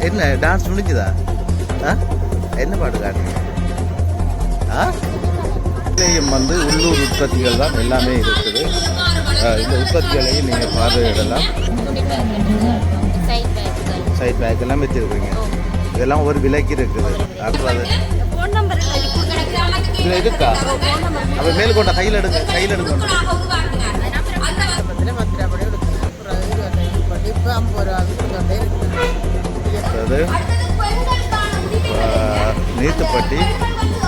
என்ன டான்ஸ் முடிஞ்சுதா ஆ என்ன பாட்டு காட்டுங்க ஆ வந்து உள்ளூர் உற்பத்திகள் தான் எல்லாமே இருக்குது இந்த உற்பத்திகளையும் நீங்கள் பார்வையிடலாம் சைட் பேக் எல்லாம் வச்சுருக்கீங்க இதெல்லாம் ஒரு விலைக்கு இருக்குது அப்புறம் இதில் இருக்கா அப்போ மேல் கொண்ட கையில் எடுங்க கையில் எடுங்க அடுத்தது நீத்துப்பட்டி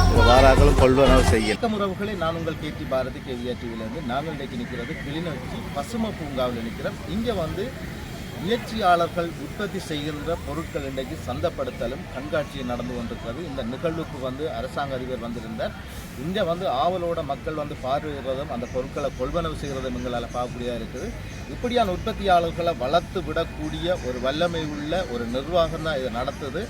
இது வாராக்களும் கொள்வனவு செய்ய வணக்கம் உறவுகளை நான் உங்கள் கேடி பாரதி கேவிஆர் டிவிலேருந்து நாங்கள் இன்றைக்கு நிற்கிறது கிளிநொச்சி பசுமை பூங்காவில் நிற்கிறோம். இங்கே வந்து முயற்சியாளர்கள் உற்பத்தி செய்கின்ற பொருட்கள் இன்றைக்கு சந்தப்படுத்தலும் கண்காட்சியும் நடந்து கொண்டிருக்கிறது. இந்த நிகழ்வுக்கு வந்து அரசாங்க அதிபர் வந்திருந்தார். இங்கே வந்து ஆவலோட மக்கள் வந்து பார்வையிடுறதும் அந்த பொருட்களை கொள்வனவு செய்கிறதும் எங்களால் பார்க்கக்கூடியதாக இருக்குது. இப்படியான உற்பத்தியாளர்களை வளர்த்து விடக்கூடிய ஒரு வல்லமை உள்ள ஒரு நிர்வாகம் தான் இதை நடத்துது.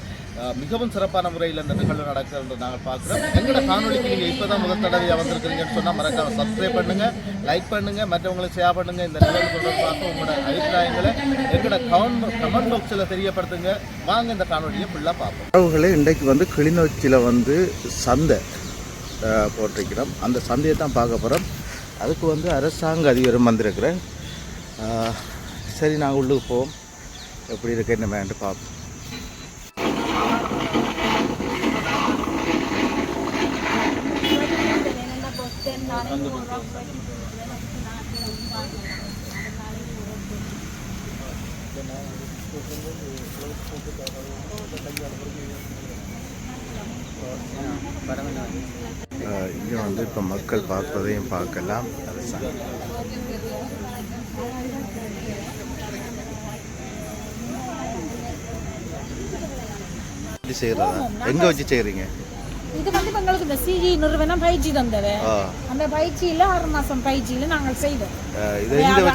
மிகவும் சிறப்பான முறையில் இந்த நிகழ்வு நடக்கிறது நாங்கள் பார்க்குறோம். எங்களோட காணொலிக்கு நீங்கள் இப்போ தான் முதல் தடவையாக வந்திருக்கிறீங்கன்னு சொன்னால் மறக்காம சப்ஸ்கிரைப் பண்ணுங்க லைக் பண்ணுங்க மற்றவங்களுக்கு ஷேர் பண்ணுங்க. இந்த நிகழ்வு தொடர்பாக உங்களோட அபிப்பிராயங்களை எங்களோட கமெண்ட் கமெண்ட் பாக்ஸில் தெரியப்படுத்துங்க. வாங்க இந்த காணொலியை ஃபுல்லாக பார்ப்போம். உறவுகளே இன்றைக்கு வந்து கிளிநொச்சியில் வந்து சந்தை போட்டிருக்கிறோம். அந்த சந்தையை தான் பார்க்க போகிறோம் அதுக்கு வந்து அரசாங்க அதிபரும் வந்திருக்கிறேன். சரி நாங்கள் உள்ளுக்கு போவோம். எப்படி இருக்கு என்ன வேண்டு பார்ப்போம். இங்கே வந்து இப்போ மக்கள் பார்ப்பதையும் பார்க்கலாம். அரசாங்கம் எப்படி செய்கிறதா எங்கே வச்சு செய்கிறீங்க இது வந்து எங்களுக்கு இந்த சிஜி நிறுவனம் பயிற்சி தந்தவ ஆ. அந்த பயிற்சியில ஆறு மாசம் பயிற்சியில நாங்கள் செய்தோம்.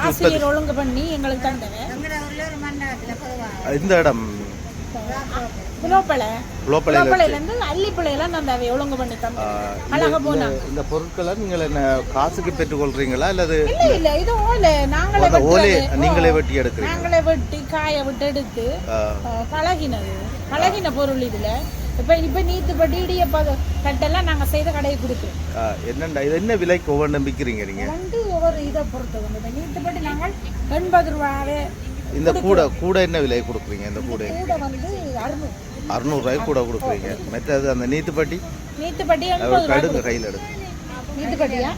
ஆசிரியர் ஒழுங்கு பண்ணி எங்களுக்கு தந்தவ இந்த இடம். இந்த பொருட்களை நீங்கள் என்ன காசுக்கு பெற்றுக்கொள்றீங்களா அல்லது இல்ல இது ஓலை. நாங்களே ஓலை. நீங்களே வெட்டி எடுக்கிறீங்க. நாங்களே வெட்டி காய விட்டு எடுத்து பழகினது பழகின பொருள் இதுல. இப்ப இப்ப நீத்துப்பட்டி இடியப்ப கட்டெல்லாம் நாங்க செய்த கடையை கொடுக்குறோம். என்னண்டா இது என்ன விலைக்கு ஒவ்வொன்றும் விற்கிறீங்க நீங்கள் வந்து ஒவ்வொரு இதை பொறுத்தது இந்த நீத்துப்பட்டி நாங்கள் எண்பது ரூபாவே இந்த கூடை கூடை என்ன விலை கொடுக்குறீங்க இந்த கூடை? கூட வந்து அறுநூறு. அறுநூறுவாய்க்கு கூட கொடுக்குறீங்க. மற்றது அந்த நீத்துப்பட்டி நீத்துப்பட்டி கடுங்க கையில் எடுங்க. நீத்துப்பட்டியா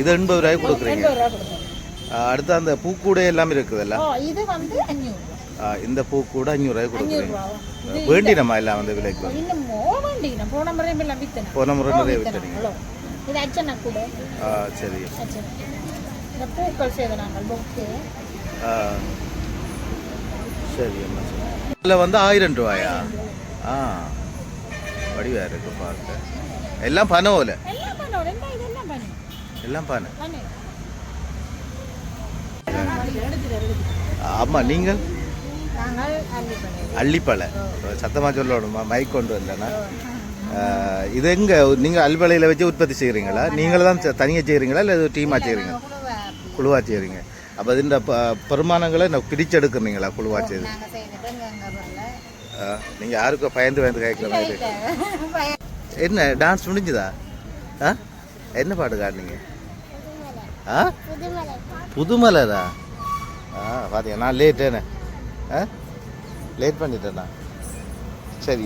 இது எண்பது ரூபாய்க்கு கொடுக்குறீங்க. அடுத்து அந்த பூக்கூடை எல்லாம் இருக்குதுல்ல? இது வந்து இந்த பூக்கூடை அஞ்சூறுரூவாய்க்கு கொடுக்குறீங்க. ரூபாவா? வேண்டினமா எல்லாம் அந்த விலைக்கு? இன்னும் போன எல்லாம் வித்தன? போன முறை நிறைய ஹலோ இது அச்சனை கூட? ஆ சரி. இந்த பூக்கள் செய்த நாங்கள் பொக்கு ஆ சரி அம்மா இதில் வந்து ஆயிரம் ரூபாயா? ஆ வடிவா இருக்கு பார்க்க. எல்லாம் பனை ஓலை எல்லாம் பனை ஆமாம் நீங்கள்? நாங்கள் அள்ளிப்பழை சத்தமாக சொல்லணுமா? மைக் கொண்டு வந்தேன்னா இது எங்க? நீங்க அல்வலையில வச்சு உற்பத்தி செய்கிறீங்களா நீங்கள தான் தனியாக செய்கிறீங்களா இல்லை டீமாக செய்கிறீங்க குழுவாக செய்கிறீங்க அப்போ இந்த பெருமானங்களை நான் பிரிச்செடுக்குறீங்களா குழுவாக செய்து? நீங்கள் யாருக்கும் பயந்து பயந்து கேட்குற மாதிரி. என்ன டான்ஸ் முடிஞ்சுதா? ஆ? என்ன பாட்டு காட்டுனீங்க? ஆ? புதுமலரா ஆ பாத்தீங்க நான் லேட்டேனே ஆ? லேட் பண்ணிட்டேண்ணா. சரி.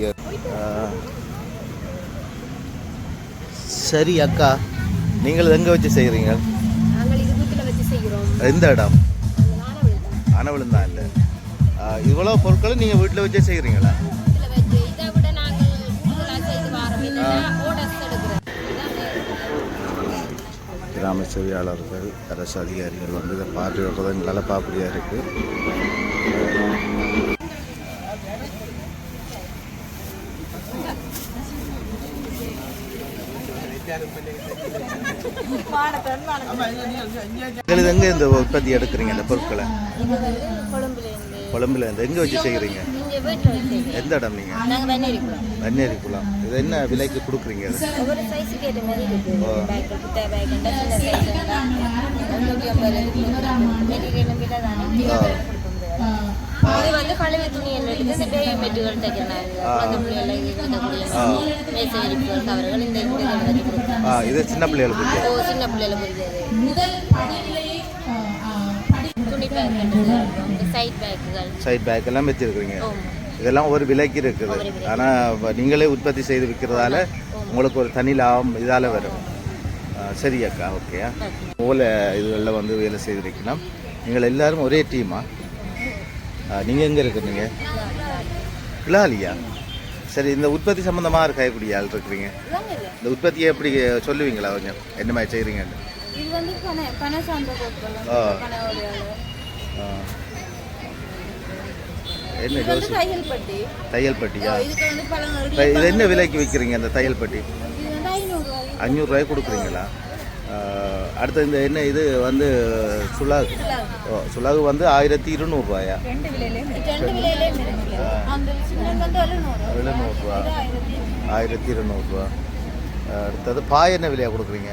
சரி அக்கா. நீங்கள் எங்கே வச்சு செய்கிறீங்க எந்த இடம்? அனவளும் தான் இல்லை. இவ்வளோ பொருட்களும் நீங்கள் வீட்டில் வச்சே செய்கிறீங்களா கிராம சேவையாளர்கள் அரசு அதிகாரிகள் வந்து இதை பார்வையிடுறது எங்களால் பார்ப்படியாக இருக்குது எங்கே இந்த உற்பத்தி எடுக்கிறீங்க இந்த பொருட்களை? கொழும்புலேருந்து. கொழம்புல இருந்து எங்கே வச்சு செய்கிறீங்க எந்த இடம் நீங்கள் வன்னேரி குளம். இது என்ன விலைக்கு கொடுக்குறீங்க? இது வந்து கழுவி துணி எடுத்து இந்த பேபி மெட்டுகள் தைக்கிறாங்க இந்த சின்ன பிள்ளைகளுக்கு சின்ன பிள்ளைகளை புரியுது முதல் படிநிலையை துணி பேக் இந்த சைட் பேக்குகள் சைட் பேக் எல்லாம் வச்சிருக்கிறீங்க. ஓ இதெல்லாம் ஒரு விலைக்கு இருக்குது. ஆனால் நீங்களே உற்பத்தி செய்து விற்கிறதால உங்களுக்கு ஒரு தனி லாபம் இதால் வரும். சரி அக்கா ஓகே. ஓலை இதுகளில் வந்து வேலை செய்திருக்கணும். நீங்கள் எல்லாரும் ஒரே டீமா? நீங்கள் எங்கே இருக்கிறீங்க? கிளாலியா சரி இந்த உற்பத்தி சம்மந்தமாக இருக்க எப்படி ஆள் இருக்கிறீங்க. இந்த உற்பத்தியை எப்படி சொல்லுவீங்களா கொஞ்சம்? என்ன மாதிரி செய்கிறீங்கன்னு இது வந்து சார்ந்த என்ன ஜோசி? தையல் பட்டி தையல் பட்டியா இது என்ன விலைக்கு விற்கிறீங்க அந்த தையல் பட்டி அஞ்சூறுரூவாய்க்கு கொடுக்குறீங்களா? அடுத்து இந்த என்ன இது வந்து சுலாகு? ஓ சுலாகு வந்து ஆயிரத்தி இருநூறுவாயா? ரெண்டு விலையிலேயும் ரெண்டு விலையிலே இருக்கு அந்த சின்னது வந்து எழுநூறு. எழுநூறுவா ஆயிரத்தி இருநூறுவா. அடுத்தது பாய் என்ன விலையாக கொடுக்குறீங்க?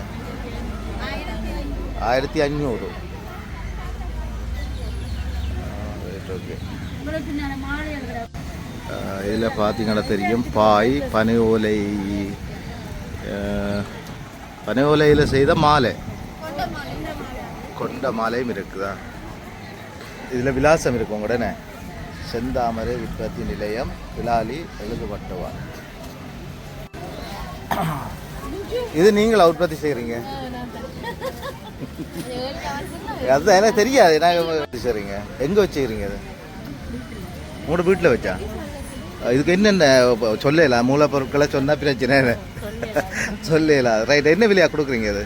ஆயிரத்தி அஞ்சூறு ஓகே உங்களுக்கு நான் மாலை எழுதுறேன் இதில் பார்த்தீங்கன்னா தெரியும் பாய் பனை ஓலை பனை ஓலையில் செய்த மாலை கொண்ட மாலையும் இருக்குதா இதில் விலாசம் இருக்கு உடனே செந்தாமரை உற்பத்தி நிலையம் விலாலி எழுதுபட்டவா இது நீங்களா உற்பத்தி செய்கிறீங்க அதுதான் எனக்கு தெரியாது நாங்கள் உற்பத்தி செய்கிறீங்க எங்கே வச்சுக்கிறீங்க அது உங்களோட வீட்டில் வச்சா? இதுக்கு என்னென்ன சொல்லலாம் மூலப்பொருட்களை சொன்னால் பிரச்சனை இல்லை. சொல்லலாம் ரைட் என்ன விலையாக கொடுக்குறீங்க அது?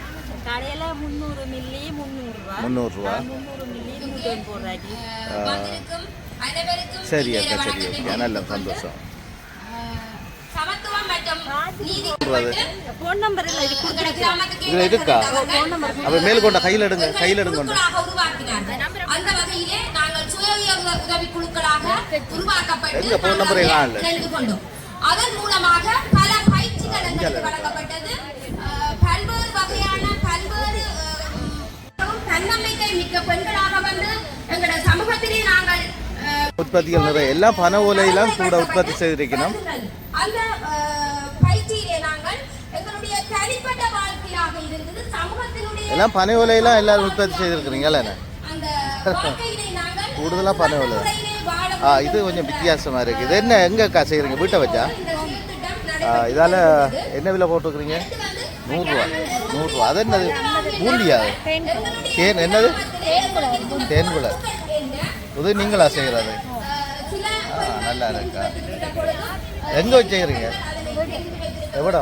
கடையில முந்நூறு மில்லி முந்நூறுரூவா சரி அக்கா சரி ஓகே. நல்ல சந்தோஷம். ஃபோன் நம்பர் இதில் இருக்கா அப்போ மேல் கொண்ட கையில் எடுங்க கையில் எடுங்க. கொண்ட குழுக்களாக உருவாக்கினார்கள் அந்த வகையிலே நாங்கள் சுய உதவி குழுக்களாக உருவாக்கப்பட்டு எங்க phone number எல்லாம் இல்ல. நாங்கள் இணைந்து கொண்டோம் அதன் மூலமாக பல பயிற்சிகள் எங்களுக்கு வழங்கப்பட்டது. அஹ், பல்வேறு வகையான பல்வேறு அஹ், தன்னம்பிக்கை மிக்க பெண்களாக வந்து எங்களோட சமூகத்திலே நாங்கள் அஹ், உற்பத்திகள் நிறைய எல்லாம் பனை ஓலையெல்லாம் கூட உற்பத்தி செய்திருக்கணும் அந்த அஹ், பயிற்சியிலே நாங்கள் எங்களுடைய தனிப்பட்ட வாழ்க்கையாக இருந்தது. சமூகத்தினுடைய எல்லாம் பனை ஓலையெல்லாம் எல்லாரும் உற்பத்தி செய்திருக்கிறீங்களா அந்த வாழ்க்கையிலே நாங்கள் கூடுதலா பனை ஓலை முறையிலே வாழ ஆ இது கொஞ்சம் வித்தியாசமா இருக்கு இது என்ன எங்கக்கா செய்கிறீங்க வீட்டை வச்சா இதால என்ன விலை போட்டுருக்குறீங்க நூறுரூவா நூறுரூவா அது என்னது பூண்டியா? தேன் என்னது தேன்குலை இது நீங்களா செய்கிறது ஆ நல்லா இருக்கா எங்கே வச்சுக்கிறீங்க எவ்வளோ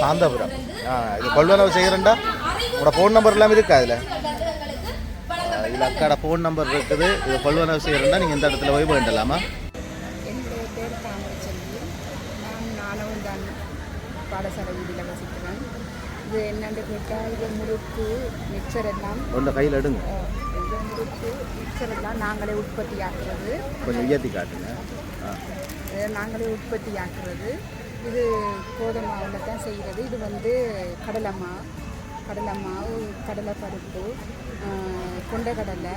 சாந்தபுரம் ஆ இது கொள்வனவு செய்கிறேன்டா உங்களோட ஃபோன் நம்பர் எல்லாம் இருக்கா அதில் இதில் அக்காட ஃபோன் நம்பர் இருக்குது. இது கொள்வனவு செய்கிறேன்னா நீங்கள் இந்த இடத்துல போய் வேண்டலாமா? என்னுடைய பேர் தாமரச்செல்வி. நான் நானவன்தான் பாடசாலை வீதியில் வசிக்கிறேன். இது என்னென்னு கேட்டால் இது முறுக்கு மிக்சர் எல்லாம். உங்கள் கையில் எடுங்க. இது முறுக்கு மிக்சர் எல்லாம் நாங்களே உற்பத்தி ஆக்குறது. கொஞ்சம் உயர்த்தி காட்டுங்க. நாங்களே உற்பத்தி ஆக்குறது. இது கோதுமை மாவில் தான் செய்கிறது இது வந்து கடலை மாவு கடலை மாவு கடலை பருப்பு கொண்டைக்கடலை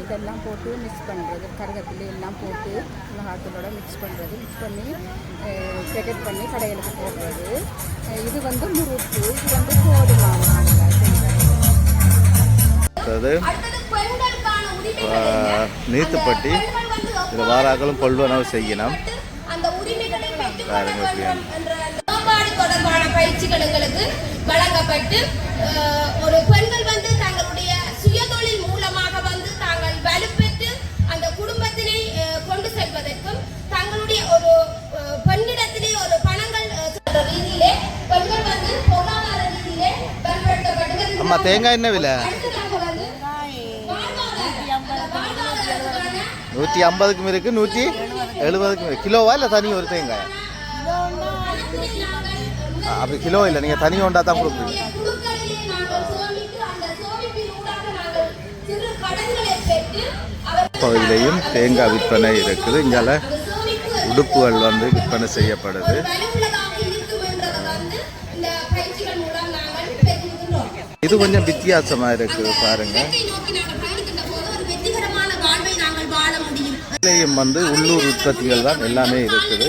இதெல்லாம் போட்டு மிக்ஸ் பண்ணுறது கருவேப்பிலை எல்லாம் போட்டு மிளகாத்தூளோட மிக்ஸ் பண்ணுறது மிக்ஸ் பண்ணி பேக்கெட் பண்ணி கடைகளுக்கு போடுறது. இது வந்து முறுக்கு இது வந்து ஆ, நீத்துப்பட்டி இதில் வாராக்களும் கொள்வனவு செய்யணும். தொடர்பான பயிற்சிகள் எங்களுக்கு வழங்கப்பட்டு ஒரு பெண்கள் வந்து தங்களுடைய பயன்படுத்தப்பட்டு அம்மா தேங்காய் என்ன விலை. நூற்றி ஐம்பதுக்கும் இருக்குது நூற்றி எழுபதுக்கும் இருக்கு. கிலோவா இல்லை தனி ஒரு தேங்காய்? அப்படி கிலோ இல்லை நீங்கள் தனி ஒன்றா தான் கொடுக்குறீங்க. பகுதியிலையும் தேங்காய் விற்பனை இருக்குது. இங்கால உடுப்புகள் வந்து விற்பனை செய்யப்படுது. இது கொஞ்சம் வித்தியாசமாக இருக்குது பாருங்க. இதுலேயும் வந்து உள்ளூர் உற்பத்திகள் தான் எல்லாமே இருக்குது.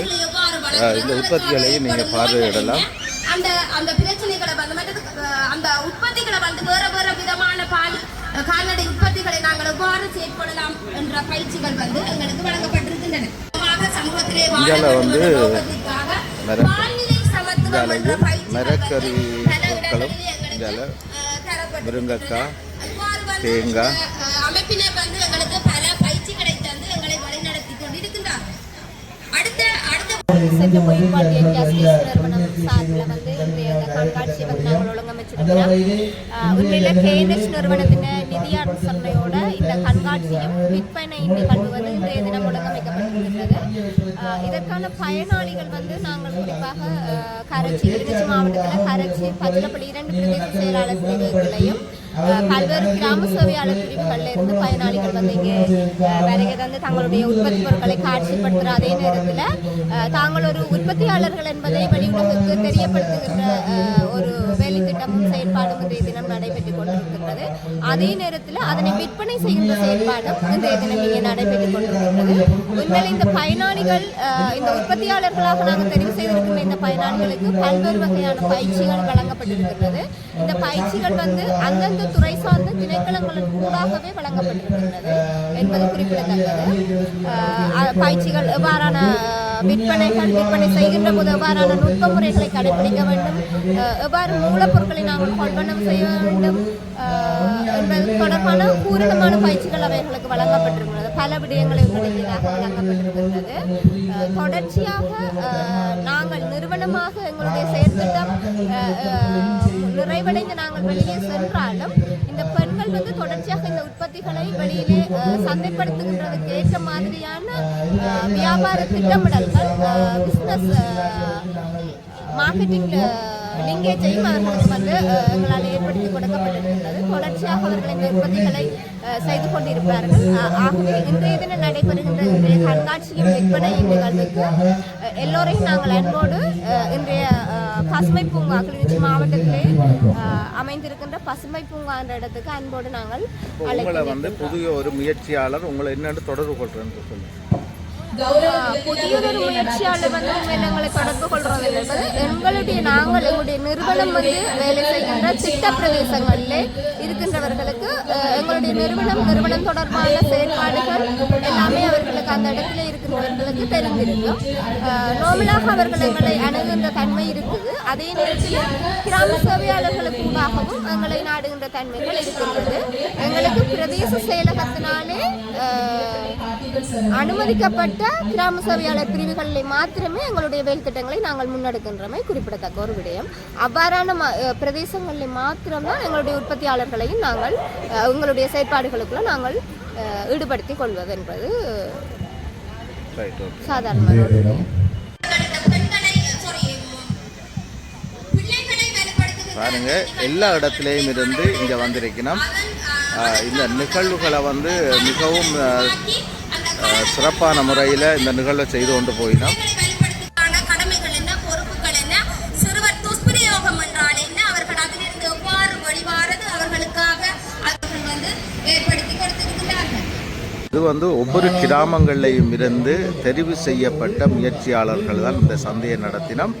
இந்த உற்பத்திகளையும் நீங்கள் பார்வையிடலாம். அந்த அந்த பிரச்சனைகளை வந்து மற்றது, அஹ், அந்த உற்பத்திகளை வந்து வேற வேற விதமான பால் அஹ், கால்நடை உற்பத்திகளை நாங்கள் எவ்வாறு செயற்படலாம் என்ற பயிற்சிகள் வந்து எங்களுக்கு வழங்கப்பட்டிருக்கின்றன. பொதுவாக சமூகத்திலே வாழ இந்தியால வேண்டும் வந்து என்ற நோக்கத்திற்காக மர- பால்நிலை சமத்துவம் என்ற இந்தியாலையும் பயிற்சிகள் மரக்கறி பொருட்களும் இடங்களிலே முருங்கைக்காய் தேங்காய். அமைப்பினர் வந்து எங்களுக்கு பல பயிற்சிகளை தந்து எங்களை வழிநடத்தி கொண்டிருக்கின்றார்கள் அடுத்த அடுத்த சென்று கோயில் கேஸ் நிறுவனம் சார்பில் வந்து இன்றைய இந்த கண்காட்சியை வந்து நாங்கள் ஒழுங்கமைச்சிருக்கிறோம் ஆஹ் உண்மையில கேஎன்எஸ் நிறுவனத்தின் நிதி அனுசரணையோட இந்த விற்பனை நிகழ்வு வந்து இன்றைய தினம் ஒழுங்கமைக்கப்பட்டிருக்கிறது இதற்கான பயனாளிகள் வந்து நாங்கள் குறிப்பாக கரைச்சி திருச்சி மாவட்டத்தில் கரைச்சி பச்சிலப்பள்ளி இரண்டு பிரதேச செயலாளர் பிரிவுகளையும் பல்வேறு கிராம சேவையாளர் பிரிவுகளில் இருந்து பயனாளிகள் வந்து இங்கே வருகை தந்து தங்களுடைய உற்பத்தி பொருட்களை காட்சிப்படுத்துகிற அதே நேரத்தில் தாங்கள் ஒரு உற்பத்தியாளர்கள் என்பதை வெளியுலகுக்கு தெரியப்படுத்துகின்ற ஒரு வேலை திட்டமும் செயற்பாடும் இன்றைய தினம் நடைபெற்றுக் கொண்டிருக்கின்றது. அதே நேரத்தில் அதனை விற்பனை செய்கின்ற செயற்பாடும் இன்றைய தினம் இங்கே நடைபெற்றுக் கொண்டிருக்கின்றது. உண்மையில் இந்த பயனாளிகள் இந்த உற்பத்தியாளர்களாக நாங்கள் தெரிவு செய்திருக்கின்ற இந்த பயனாளிகளுக்கு பல்வேறு வகையான பயிற்சிகள் வழங்கப்பட்டிருக்கின்றது. இந்த பயிற்சிகள் வந்து அந்தந்த துறை சார்ந்த திணைக்களங்களின் கூடாகவே வழங்கப்பட்டிருக்கின்றது என்பது குறிப்பிடத்தக்கது. பயிற்சிகள் எவ்வாறான விற்பனைகள் விற்பனை செய்கின்ற போது எவ்வாறான நுட்ப முறைகளை கடைபிடிக்க வேண்டும் எவ்வாறு மூலப்பொருட்களை நாங்கள் கொள்வனம் செய்ய வேண்டும் என்பது தொடர்பான பூரணமான பயிற்சிகள் அவைகளுக்கு வழங்கப்பட்டிருக்கிறது பல விடயங்களை உள்ளடக்கியதாக வழங்கப்பட்டிருக்கின்றது. தொடர்ச்சியாக நாங்கள் நிறுவனமாக எங்களுடைய செயற்திட்டம் நிறைவடைந்து நாங்கள் வெளியே சென்றாலும் இந்த பெண்கள் வந்து தொடர்ச்சியாக இந்த உற்பத்திகளை வெளியிலே சந்தைப்படுத்துகின்றதுக்கு ஏற்ற மாதிரியான வியாபார திட்டமிடல்கள் பிஸ்னஸ் மார்க்கெட்டிங் லிங்கேஜையும் அவர்களுக்கு வந்து எங்களால் ஏற்படுத்தி கொடுக்கப்பட்டிருக்கின்றது. தொடர்ச்சியாக அவர்கள் இந்த உற்பத்திகளை செய்து கொண்டிருப்பார்கள். ஆகவே இன்றைய தினம் நடைபெறுகின்ற இன்றைய கண்காட்சியும் விற்பனையும் நிகழ்வுக்கு எல்லோரையும் நாங்கள் அன்போடு இன்றைய பசுமை பூங்கா கிளிநொச்சி மாவட்டத்திலே அமைந்திருக்கின்ற பசுமை பூங்கா என்ற இடத்துக்கு அன்போடு நாங்கள் உங்களை வந்து புதிய ஒரு முயற்சியாளர் உங்களை என்னென்னு தொடர்பு கொள்றேன்னு சொல்லுங்கள் புதியதொரு முயற்சியாளர் வந்து உண்மையில் எங்களை தொடர்பு கொள்றது என்பது எங்களுடைய நாங்கள் எங்களுடைய நிறுவனம் வந்து வேலை செய்கின்ற திட்ட பிரதேசங்களிலே இருக்கின்றவர்களுக்கு எங்களுடைய நிறுவனம் நிறுவனம் தொடர்பான செயற்பாடுகள் எல்லாமே அவர்களுக்கு அந்த இடத்துல இருக்கின்றவர்களுக்கு தெரிந்திருக்கும். நோமலாக அவர்கள் எங்களை அணுகின்ற தன்மை இருக்குது. அதே நேரத்தில் கிராம சேவையாளர்களுக்கு ஊடாகவும் எங்களை நாடுகின்ற தன்மைகள் இருக்கின்றது. எங்களுக்கு பிரதேச செயலகத்தினாலே அனுமதிக்கப்பட்ட கிராம சேவையாளர் பிரிவுகளில் மாத்திரமே எங்களுடைய வேலை திட்டங்களை நாங்கள் முன்னெடுக்கின்றமை குறிப்பிடத்தக்க ஒரு விடயம். அவ்வாறான பிரதேசங்களில் மாத்திரம்தான் எங்களுடைய உற்பத்தியாளர்களையும் நாங்கள் அஹ், எங்களுடைய செயற்பாடுகளுக்குள்ள நாங்கள் ஈடுபடுத்திக் கொள்வது என்பது வேலைப்படுத்துகின்ற பாருங்க எல்லா இடத்துலையும் இருந்து இங்கே வந்திருக்கணும். இந்த நிகழ்வுகளை வந்து மிகவும் சிறப்பான முறையில் இந்த நிகழ்வை செய்து கொண்டு போயினோம். இது வந்து ஒவ்வொரு கிராமங்கள்லையும் இருந்து தெரிவு செய்யப்பட்ட முயற்சியாளர்கள் தான் இந்த சந்தையை நடத்தினோம்.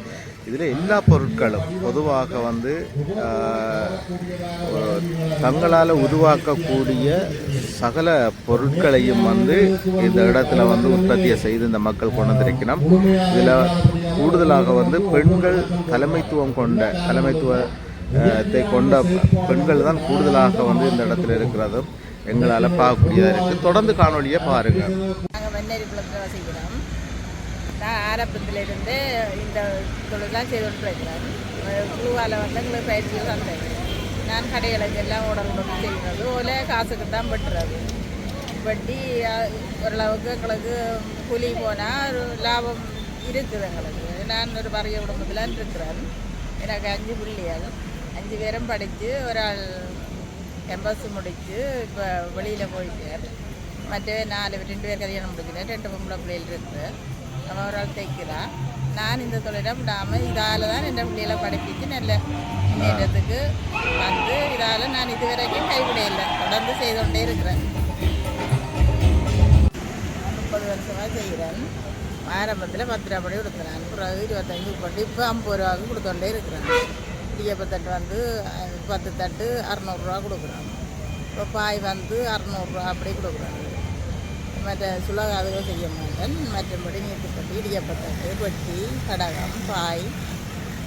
இதில் எல்லா பொருட்களும் பொதுவாக வந்து தங்களால் உருவாக்கக்கூடிய சகல பொருட்களையும் வந்து இந்த இடத்துல வந்து உற்பத்தியை செய்து இந்த மக்கள் கொண்டு வந்திருக்கணும். இதில் கூடுதலாக வந்து பெண்கள் தலைமைத்துவம் கொண்ட தலைமைத்துவத்தை கொண்ட பெண்கள் தான் கூடுதலாக வந்து இந்த இடத்துல இருக்கிறதும் எங்களால் பார்க்கக்கூடியதாக இருக்குது. தொடர்ந்து காணொளியை பாருங்கள் நாங்கள் வெண்ணெரி குளத்தில் வசிக்கிறோம் நான் ஆரம்பத்திலிருந்து இந்த தொழிலாம் செய்து கொண்டிருக்கிறேன் குழுவால் வந்து எங்களுக்கு பயிற்சிகள் தந்தேன் நான் கடைகளுக்கு எல்லாம் உடம்பு செய்கிறது. ஓல காசுக்கு தான் வெட்டுறது. வெட்டி ஓரளவுக்கு எங்களுக்கு கூலி போனால் ஒரு லாபம் இருக்குது எங்களுக்கு. நான் ஒரு பறைய குடும்பத்தில் இருக்கிறேன். எனக்கு அஞ்சு பிள்ளைகள். அஞ்சு பேரும் படித்து ஒரு ஆள் எம்பஸ் முடித்து இப்போ வெளியில் போயிட்டார் மற்ற நாலு ரெண்டு பேர் கல்யாணம் முடிக்கிறேன். ரெண்டு பொம்பளை பிள்ளைகள் இருக்குது அவன் ஒரு ஆள் நான் இந்த தொழிலை விடாமல் இதால் தான் என் பிள்ளைகளை படிப்பித்து நல்ல முன்னேற்றத்துக்கு வந்து இதால் நான் இது வரைக்கும் கைவிடையில்லை தொடர்ந்து செய்து கொண்டே இருக்கிறேன். முப்பது வருஷமாக செய்கிறேன். ஆரம்பத்தில் பத்து ரூபா படி கொடுக்குறேன். பிறகு இருபத்தஞ்சு போட்டு இப்போ ஐம்பது ரூபாவுக்கு கொடுத்தோண்டே இருக்கிறான். இடியப்பத்தட்டு வந்து பத்து தட்டு அறநூறுரூவா கொடுக்குறான். இப்போ பாய் வந்து அறநூறுரூவா அப்படி கொடுக்குறாங்க மற்ற சுலகாதுகள் செய்ய மாட்டேன். மற்றபடி நீட்டுப்பட்டி இடியப்பத்தட்டு வெட்டி கடகம் பாய்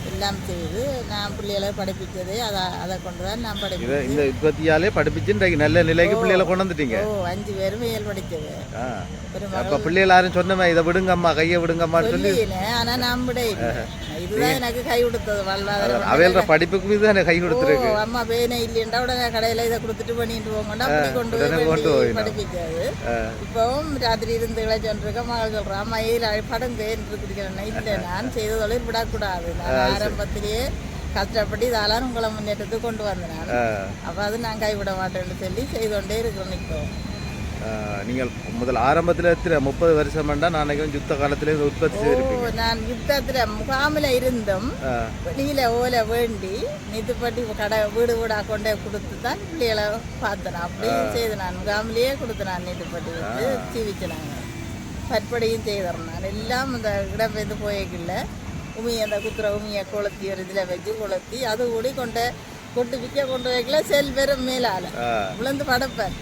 எல்லாம் செய்து நான் பிள்ளைகளை படிப்பிச்சதே அதை அதை கொண்டு தான் நான் இதை படிப்பேன் இந்த உற்பத்தியாலே படிப்பிச்சு இன்றைக்கு நல்ல நிலைக்கு பிள்ளைகளை கொண்டு வந்துட்டீங்க. ஓ அஞ்சு பேரும் மேல். ஒரு அப்ப பிள்ளைகள் யாரும் சொன்னமே இதை விடுங்கம்மா கையை விடுங்கம்மான்னு சொல்லி? ஆனா நம்பிட இல்லை. இதுதான் எனக்கு கை கொடுத்தது வாழ்வாதாரம். அவையில படிப்புக்கும் இதுதானே கை ஓ கொடுத்துருக்கு அம்மா பேனை இல்லைன்றா உடனே கடையில இதை கொடுத்துட்டு பண்ணிட்டு போங்கண்டா அப்படி கொண்டு போய். படிப்பிக்காது இப்பவும் ராத்திரி இருந்து இளைச்சொன்றிருக்க மகள் சொல்றான் அம்மா ஏழு படம் இருக்கிறேன் இல்லை நான் செய்த தொழில் விடக்கூடாது. நான் ஆரம்பத்திலேயே கஷ்டப்பட்டு இதெல்லாம் உங்களை முன்னேற்றத்துக்கு கொண்டு வந்தேன். அப்போ அது நான் கைவிட மாட்டேன்னு சொல்லி செய்தோண்டே இருக்கிறோம் இப்போ. நீங்கள் முதல் ஆரம்பத்துல எத்தனை? முப்பது வருஷம் வேண்டாம் நான் யுத்த காலத்துல உற்பத்தி செய்திருப்பீங்க. நான் யுத்தத்தில் முகாமில் இருந்தும். வெளியில ஓலை வேண்டி நித்துப்பட்டி கடை வீடு வீடா கொண்டே கொடுத்து தான் பிள்ளைகளை பார்த்தேன். அப்படியே செய்து நான் முகாமிலேயே கொடுத்து நான் நித்துப்பட்டி வந்து சீவிச்சினாங்க பற்படியும் செய்தேன் நான் எல்லாம் இந்த இடம்பெயர்ந்து போயக்கில்ல. உமி அந்த குத்துற உமியை கொளுத்தி ஒரு இதில் வச்சு கொளுத்தி அது கூடி கொண்டு கொண்டு விற்க கொண்டு வைக்கல செல் பேரும் மேலால. விழுந்து படுப்பேன்.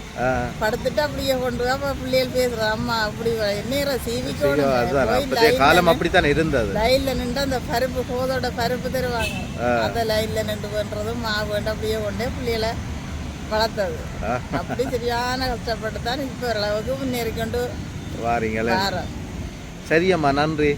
படுத்துட்டு அப்படியே கொண்டு அப்ப பிள்ளைகள் பேசுறேன் அம்மா அப்படி நேரம் சீவிக்கணும் காலம் அப்படித்தானே இருந்தது. லைன்ல நின்று அந்த பருப்பு கோதோட பருப்பு தருவாங்க. அதை லைன்ல நின்று பண்றதும் மாவு வேண்ட அப்படியே கொண்டே பிள்ளைகளை வளர்த்தது. அப்படி சரியான கஷ்டப்பட்டு தான் இப்போ ஓரளவுக்கு முன்னேறி கொண்டு வாரீங்களே சரியம்மா நன்றி.